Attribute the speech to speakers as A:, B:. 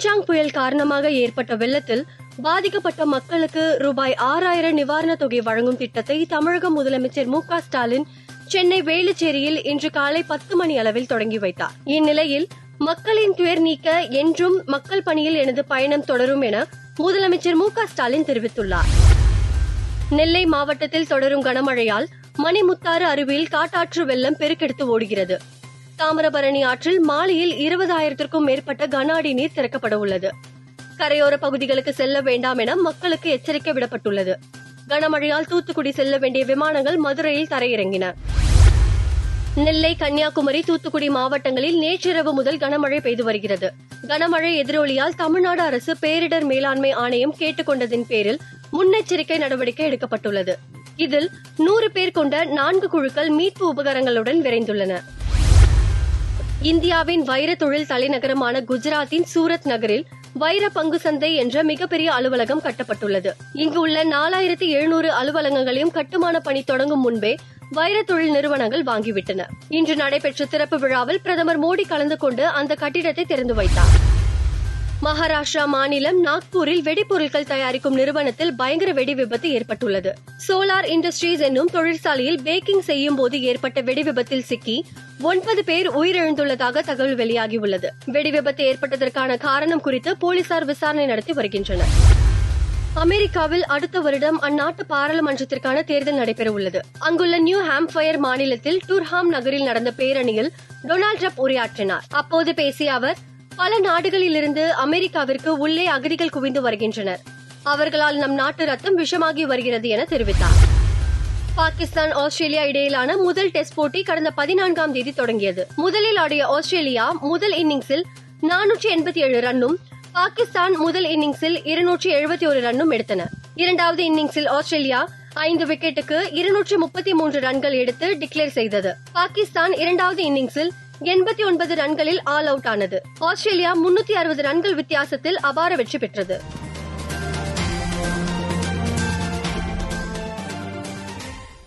A: டின்சாங் புயல் காரணமாக ஏற்பட்ட வெள்ளத்தில் பாதிக்கப்பட்ட மக்களுக்கு ரூபாய் ஆறாயிரம் நிவாரணத் தொகை வழங்கும் திட்டத்தை தமிழக முதலமைச்சர் மு ஸ்டாலின் சென்னை வேலுச்சேரியில் இன்று காலை பத்து மணி அளவில் தொடங்கி வைத்தார் இந்நிலையில் மக்களின் துயர் நீக்க என்றும் மக்கள் பணியில் எனது பயணம் தொடரும் என முதலமைச்சர் மு ஸ்டாலின் தெரிவித்துள்ளார் நெல்லை மாவட்டத்தில் தொடரும் கனமழையால் மணிமுத்தாறு அருவியில் காட்டாற்று வெள்ளம் பெருக்கெடுத்து ஓடுகிறது தாமிரபரணி ஆற்றில் மாலையில் இருபதாயிரத்திற்கும் மேற்பட்ட கன அடி நீர் திறக்கப்பட உள்ளது கரையோர பகுதிகளுக்கு செல்ல வேண்டாம் என மக்களுக்கு எச்சரிக்கை விடப்பட்டுள்ளது கனமழையால் தூத்துக்குடி செல்ல வேண்டிய விமானங்கள் மதுரையில் தரையிறங்கின நெல்லை கன்னியாகுமரி தூத்துக்குடி மாவட்டங்களில் நேற்றிரவு முதல் கனமழை பெய்து வருகிறது கனமழை எதிரொலியால் தமிழ்நாடு அரசு பேரிடர் மேலாண்மை ஆணையம் கேட்டுக்கொண்டதின் பேரில் முன்னெச்சரிக்கை நடவடிக்கை எடுக்கப்பட்டுள்ளது இதில் நூறு பேர் கொண்ட நான்கு குழுக்கள் மீட்பு உபகரணங்களுடன் விரைந்துள்ளன இந்தியாவின் வைர தொழில் தலைநகரமான குஜராத்தின் சூரத் நகரில் வைர பங்கு சந்தை என்ற மிகப்பெரிய அலுவலகம் கட்டப்பட்டுள்ளது இங்கு உள்ள நாலாயிரத்தி எழுநூறு அலுவலகங்களையும் கட்டுமான பணி தொடங்கும் முன்பே வைர தொழில் நிறுவனங்கள் வாங்கிவிட்டன இன்று நடைபெற்ற திறப்பு விழாவில் பிரதமர் மோடி கலந்து கொண்டு அந்த கட்டிடத்தை திறந்து வைத்தார் மகாராஷ்டிரா மாநிலம் நாக்பூரில் வெடிபொருட்கள் தயாரிக்கும் நிறுவனத்தில் பயங்கர வெடி விபத்து ஏற்பட்டுள்ளது சோலார் இண்டஸ்ட்ரீஸ் என்னும் தொழிற்சாலையில் பேக்கிங் செய்யும் போது ஏற்பட்ட வெடி விபத்தில் சிக்கி ஒன்பது பேர் உயிரிழந்துள்ளதாக தகவல் வெளியாகியுள்ளது வெடி விபத்து ஏற்பட்டதற்கான காரணம் குறித்து போலீசார் விசாரணை நடத்தி வருகின்றனர் அமெரிக்காவில் அடுத்த வருடம் அந்நாட்டு பாராளுமன்றத்திற்கான தேர்தல் நடைபெறவுள்ளது அங்குள்ள நியூ ஹாம்ஃபயர் மாநிலத்தில் டூர்ஹாம் நகரில் நடந்த பேரணியில் டொனால்டு ட்ரம்ப் உரையாற்றினார் அப்போது பேசிய அவர் பல நாடுகளிலிருந்து அமெரிக்காவிற்கு உள்ளே அகதிகள் குவிந்து வருகின்றனர் அவர்களால் நம் நாட்டு ரத்தம் விஷமாகி வருகிறது என தெரிவித்தார் பாகிஸ்தான் ஆஸ்திரேலியா இடையிலான முதல் டெஸ்ட் போட்டி கடந்த பதினான்காம் தேதி தொடங்கியது முதலில் ஆடிய ஆஸ்திரேலியா முதல் இன்னிங்ஸில் நானூற்றி எண்பத்தி ஏழு ரன்னும் பாகிஸ்தான் முதல் இன்னிங்ஸில் இருநூற்றி எழுபத்தி ஒரு ரன்னும் எடுத்தன இரண்டாவது இன்னிங்ஸில் ஆஸ்திரேலியா ஐந்து விக்கெட்டுக்கு இருநூற்றி முப்பத்தி மூன்று ரன்கள் எடுத்து டிக்ளேர் செய்தது பாகிஸ்தான் இரண்டாவது இன்னிங்ஸில் எண்பத்தி ஒன்பது ரன்களில் ஆல் அவுட் ஆனது ஆஸ்திரேலியா முன்னூத்தி அறுபது ரன்கள் வித்தியாசத்தில் அபார வெற்றி பெற்றது